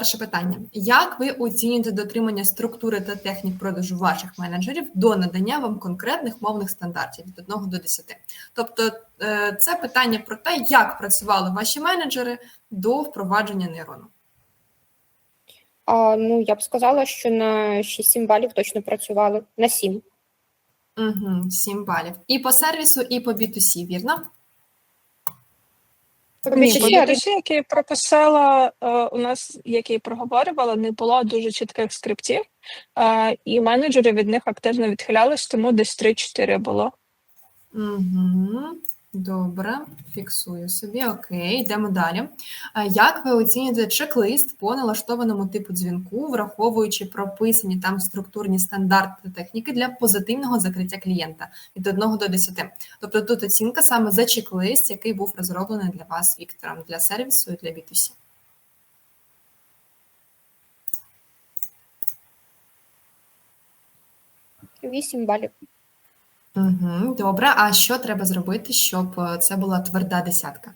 перше питання: як ви оцінюєте дотримання структури та технік продажу ваших менеджерів до надання вам конкретних мовних стандартів від 1 до 10? Тобто, е, це питання про те, як працювали ваші менеджери до впровадження нейрону. А, ну, я б сказала, що на 6-7 балів точно працювали. На 7. Угу, 7 балів. І по сервісу, і по B2C, вірно? B2C, який прописала е, у нас, які проговорювала, не було дуже чітких скриптів, е, і менеджери від них активно відхилялись, тому десь 3-4 було. Угу. Добре, фіксую собі. Окей, йдемо далі. Як ви оцінюєте чек-лист по налаштованому типу дзвінку, враховуючи прописані там структурні стандарти та техніки для позитивного закриття клієнта від 1 до 10? Тобто тут оцінка саме за чек-лист, який був розроблений для вас Віктором, для сервісу і для B2C. Вісім балів. Угу, добре, а що треба зробити, щоб е, це була тверда десятка?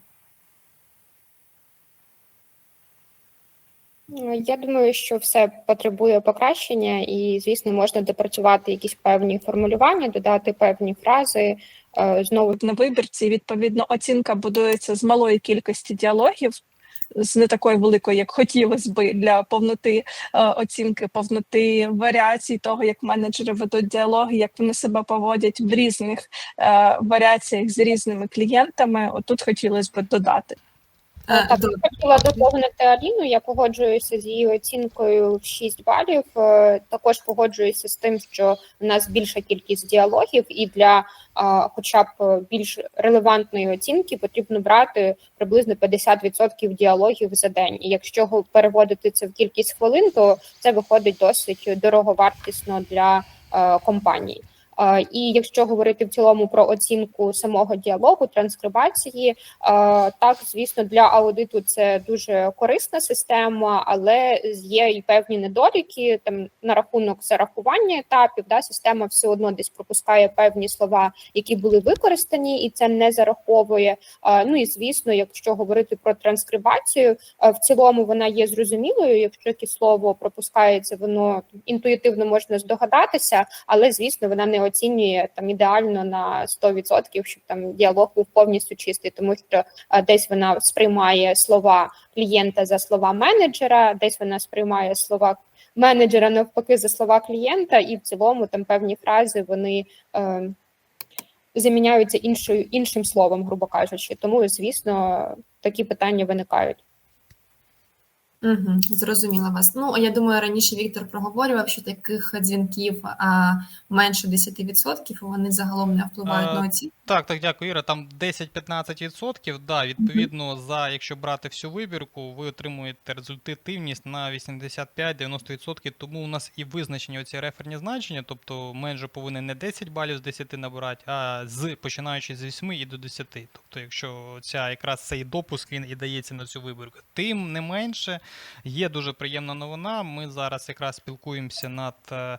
Ну, Я думаю, що все потребує покращення, і, звісно, можна допрацювати якісь певні формулювання, додати певні фрази. Е, Знову На вибірці, відповідно, оцінка будується з малої кількості діалогів, з не такої великої, як хотілося би для повноти е, оцінки, повноти варіацій того, як менеджери ведуть діалоги, як вони себе поводять в різних е, варіаціях з різними клієнтами. Отут хотілося б додати. Е, Так, я хотіла доповнити Аліну. Я погоджуюся з її оцінкою в 6 балів. Е, Також погоджуюся з тим, що в нас більша кількість діалогів, і для хоча б більш релевантної оцінки потрібно брати приблизно 50% діалогів за день. І якщо переводити це в кількість хвилин, то це виходить досить дороговартісно для е, компанії. Е, І якщо говорити в цілому про оцінку самого діалогу, транскрибації, так звісно, для аудиту це дуже корисна система, але є і певні недоліки там на рахунок зарахування етапів. Да, система все одно десь пропускає певні слова, які були використані, і це не зараховує. Ну і звісно, якщо говорити про транскрибацію, в цілому вона є зрозумілою. Якщо якесь слово пропускається, воно інтуїтивно можна здогадатися, але звісно, вона не оцінює там ідеально на 100%, щоб там діалог був повністю чистий, тому що е, десь вона сприймає слова клієнта за слова менеджера, десь вона сприймає слова менеджера навпаки за слова клієнта, і в цілому там певні фрази вони. Е, Заміняються іншою іншим словом, грубо кажучи, тому звісно такі питання виникають. Угу, зрозуміла вас. Ну, я думаю, раніше Віктор проговорював, що таких дзвінків а, менше 10%, вони загалом не впливають а... на оцінку. Так, так, дякую, Іра. Там 10-15%. Да, відповідно, за якщо брати всю вибірку, ви отримуєте результативність на 85-90%. Тому у нас і визначені оці реферні значення, тобто менеджер повинен не 10 балів з 10 набирати, а з починаючи з 8 і до 10. Тобто, якщо ця якраз цей допуск він і дається на цю вибірку. Тим не менше, є дуже приємна новина. Ми зараз якраз спілкуємося над е,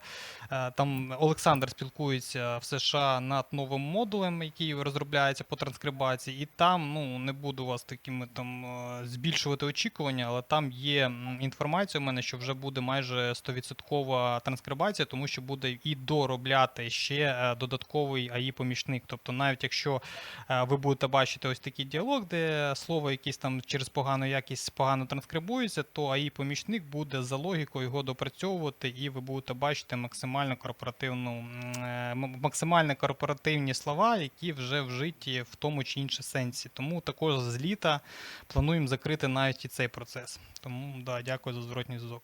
е, там Олександр спілкується в США над новим модулем, який розробляється по транскрибації, і там ну не буду вас такими там е, збільшувати очікування, але там є інформація у мене, що вже буде майже 100% транскрибація, тому що буде і доробляти ще е, додатковий AI помічник. Тобто, навіть якщо е, ви будете бачити ось такий діалог, де слово якесь там через погану якість погано транскрибується, то AI помічник буде за логікою його допрацьовувати, і ви будете бачити максимально корпоративну максимально корпоративні слова, які вже вжиті в тому чи іншому сенсі. Тому також з літа плануємо закрити навіть і цей процес. Тому да, дякую за зворотній зв'язок.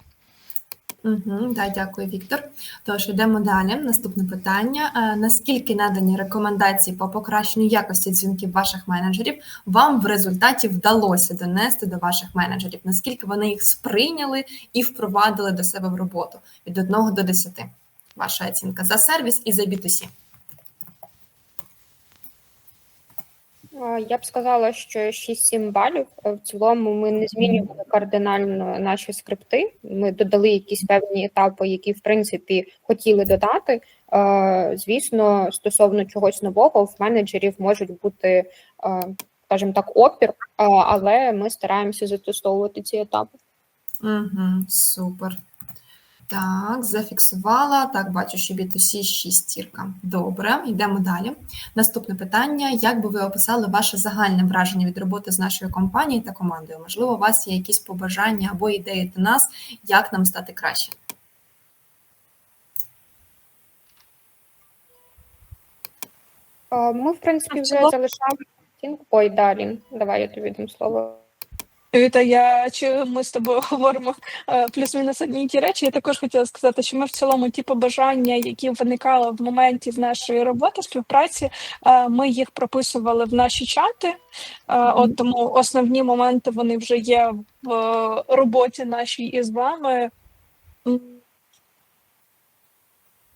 Угу, да, дякую, Віктор. Тож йдемо далі. Наступне питання: Е, наскільки надані рекомендації по покращенню якості дзвінків ваших менеджерів вам в результаті вдалося донести до ваших менеджерів? Наскільки вони їх сприйняли і впровадили до себе в роботу від 1 до 10? Ваша оцінка за сервіс і за B2C. Я б сказала, що 6-7 балів. Е, В цілому ми не змінювали кардинально наші скрипти. Ми додали якісь певні етапи, які в принципі хотіли додати. Е, Звісно, стосовно чогось нового, в менеджерів можуть бути, е, скажімо так, опір, але ми стараємося застосовувати ці етапи. Угу, супер. Так, зафіксувала. Так, бачу, що B2C шістірка. Добре, йдемо далі. Наступне питання: як би ви описали ваше загальне враження від роботи з нашою компанією та командою? Можливо, у вас є якісь побажання або ідеї до нас, як нам стати краще? Ми, в принципі, вже залишали оцінку. Ой, далі. Давай я тобі дам слово. Віта, я чи ми з тобою говоримо е, плюс-мінус одні й ті речі. Я також хотіла сказати, що ми в цілому ті побажання, які виникали в моменті з нашої роботи, співпраці, е, ми їх прописували в наші чати. Е, От тому основні моменти вони вже є в е, роботі нашій із вами.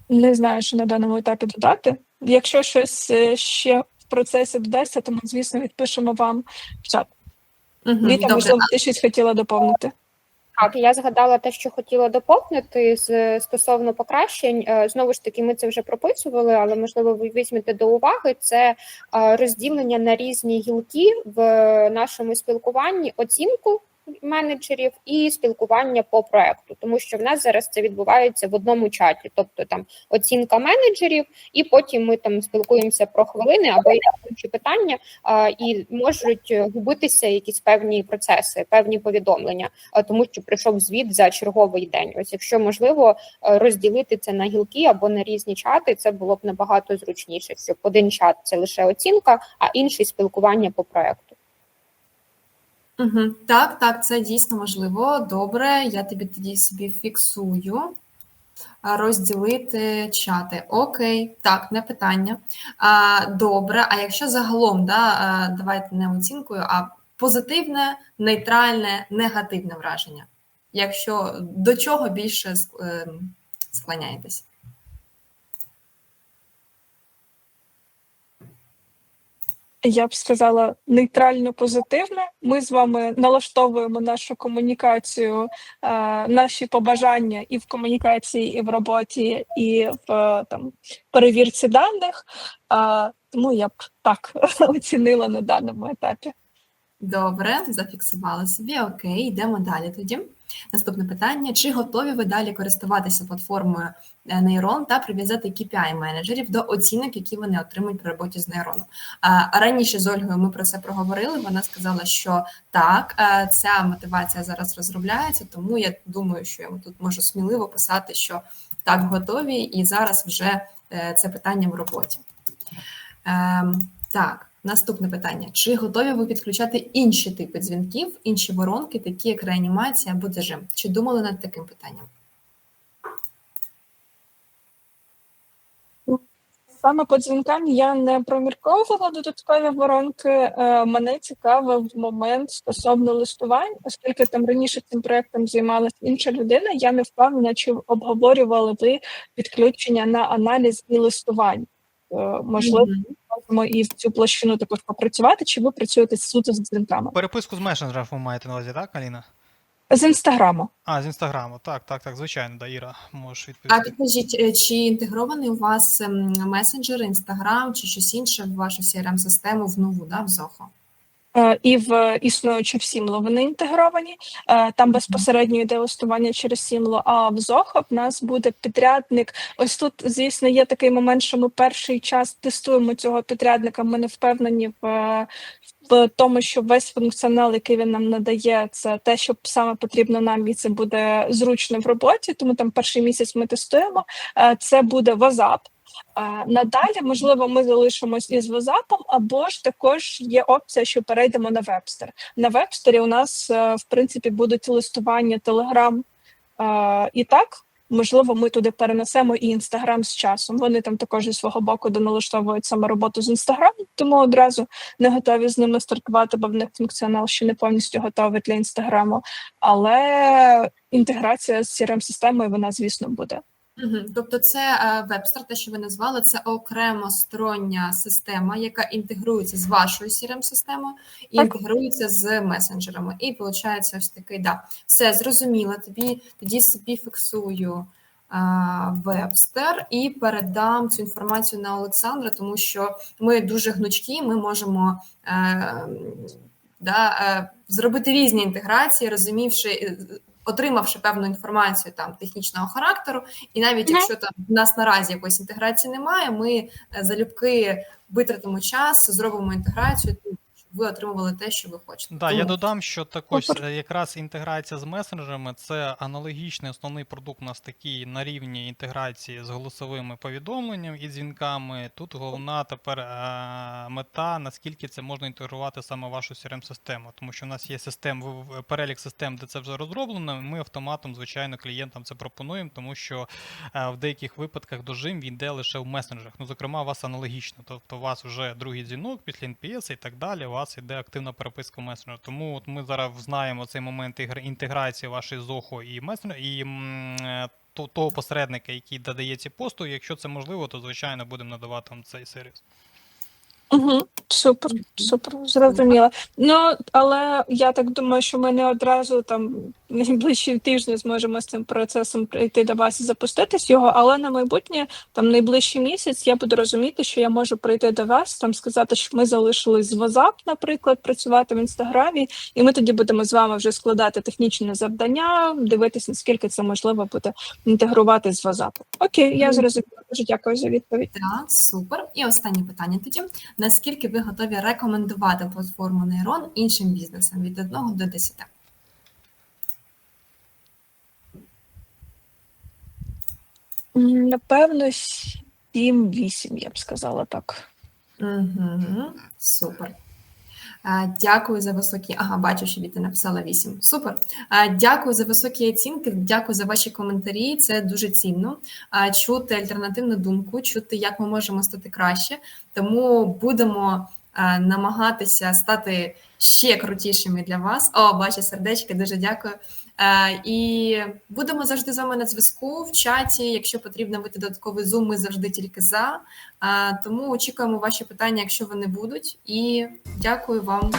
Не знаю, що на даному етапі додати. Якщо щось ще в процесі додасться, то ми, звісно, відпишемо вам в чат. Угу, Віта, добре. можливо, ти щось хотіла доповнити. Так, я згадала те, що хотіла доповнити з стосовно покращень. Е, Знову ж таки, ми це вже прописували, але можливо, ви візьмете до уваги це е, розділення на різні гілки в нашому спілкуванні, оцінку менеджерів і спілкування по проекту, тому що в нас зараз це відбувається в одному чаті, тобто там оцінка менеджерів, і потім ми там спілкуємося про хвилини або інші питання, і можуть е, губитися якісь певні процеси, певні повідомлення, тому що прийшов звіт за черговий день. Ось якщо можливо е, розділити це на гілки або на різні чати, це було б набагато зручніше, щоб один чат це лише оцінка, а інший спілкування по проекту. Угу. Так, так, це дійсно важливо. Добре, я тобі тоді собі фіксую. Розділити чати. Окей, так, не питання. А, добре, а якщо загалом, да, давайте не оцінкою, а позитивне, нейтральне, негативне враження. Якщо до чого більше ем, склоняєтесь? Я б сказала нейтрально позитивно. Ми з вами налаштовуємо нашу комунікацію, е, наші побажання і в комунікації, і в роботі, і в е, там перевірці даних. Тому я б так оцінила на даному етапі. Добре, зафіксували собі. Окей, йдемо далі тоді. Наступне питання: чи готові ви далі користуватися платформою Нейрон та прив'язати KPI менеджерів до оцінок, які вони отримують при роботі з нейроном? А раніше з Ольгою ми про це проговорили. Вона сказала, що так, е, ця мотивація зараз розробляється, тому я думаю, що я тут можу сміливо писати, що так готові, і зараз вже е, це питання в роботі. Ем, Так, наступне питання: чи готові ви підключати інші типи дзвінків, інші воронки, такі як реанімація або дежим? Чи думали над таким питанням? Саме по дзвінкам я не промірковувала додаткові воронки. Е, Мене цікавив момент стосовно листувань, оскільки там раніше цим проектом займалася інша людина. Я не впевнена, чи обговорювали ви підключення на аналіз і листувань. Е, Можливо, можемо і в цю площину також попрацювати, чи ви працюєте суто з дзвінками? Переписку з месенджером ви маєте на увазі, так, Аліна? З інстаграму. А, з інстаграму. Так, так, так, звичайно, да, Іра, можеш А підкажіть, е, чи інтегрований у вас ем, месенджер, інстаграм чи щось інше в вашу crm систему в нову, да, в Zoho? Е, і в існуючі в Сімло вони інтегровані. Е, Там безпосередньо йде листування через Сімло, а в Зохо в нас буде підрядник. Ось тут, звісно, є такий момент, що ми перший час тестуємо цього підрядника. Ми не впевнені в, в тому, що весь функціонал, який він нам надає, це те, що саме потрібно нам, і це буде зручно в роботі. Тому там перший місяць ми тестуємо. Е, Це буде WhatsApp. Надалі, можливо, ми залишимось із WhatsApp, або ж також є опція, що перейдемо на Webster. На Webster у нас, е, в принципі, будуть листування е, і так. Можливо, ми туди перенесемо і Інстаграм з часом. Вони там також зі свого боку доналаштовують саме роботу з Інстаграмом, тому одразу не готові з ними стартувати, бо в них функціонал ще не повністю готовий для інстаграму. Але інтеграція з crm системою вона, звісно, буде. Угу. Тобто, це е, Webster, те, що ви назвали, це окремо стороння система, яка інтегрується з вашою crm системою і Так. інтегрується з месенджерами. І виходить ось такий, да, все зрозуміло. Тобі тоді собі фіксую е, Webster і передам цю інформацію на Олександра, тому що ми дуже гнучкі, ми можемо. Е, Да, е, зробити різні інтеграції, розумівши, отримавши певну інформацію там технічного характеру, і навіть якщо там в нас наразі якоїсь інтеграції немає, ми е, залюбки витратимо час, зробимо інтеграцію, ви отримували те, що ви хочете. Да, я додам, що також е, якраз інтеграція з месенджерами це аналогічний основний продукт у нас такий на рівні інтеграції з голосовими повідомленнями і дзвінками. Тут головна тепер е, мета, наскільки це можна інтегрувати саме в вашу CRM-систему, тому що у нас є систем, в- в- перелік систем, де це вже розроблено. Ми автоматом, звичайно, клієнтам це пропонуємо, тому що е, в деяких випадках дожим він йде лише в месенджерах. Ну, зокрема, у вас аналогічно. Тобто, у вас вже другий дзвінок після NPS і так далі. У вас йде активна переписка в месенджерах. Тому от ми зараз знаємо цей момент інтеграції вашої зохо і месенджер і е, того посередника, який додає ці послуги. Якщо це можливо, то звичайно будемо надавати вам цей сервіс. Угу, супер, супер, зрозуміло. Ну, але я так думаю, що ми не одразу там найближчі тижні зможемо з цим процесом прийти до вас і запуститись його, але на майбутнє, там найближчий місяць, я буду розуміти, що я можу прийти до вас, там сказати, що ми залишились з WhatsApp, наприклад, працювати в інстаграмі, і ми тоді будемо з вами вже складати технічне завдання, дивитися, наскільки це можливо буде інтегрувати з WhatsApp. Окей, я Мгм. зрозуміла. Дуже дякую за відповідь. Так, супер. І останнє питання тоді: наскільки ви готові рекомендувати платформу Нейрон іншим бізнесам від 1 до 10? Напевно, 7-8, я б сказала так. Угу, супер. Дякую за високі. Ага, бачу, що Віта написала 8. Супер. Дякую за високі оцінки. Дякую за ваші коментарі. Це дуже цінно. Чути альтернативну думку, чути, як ми можемо стати краще. Тому будемо намагатися стати ще крутішими для вас. О, бачу сердечки, дуже дякую. Е, І будемо завжди з вами на зв'язку в чаті. Якщо потрібно вийти додатковий зум, ми завжди тільки за. Тому очікуємо ваші питання, якщо вони будуть. І дякую вам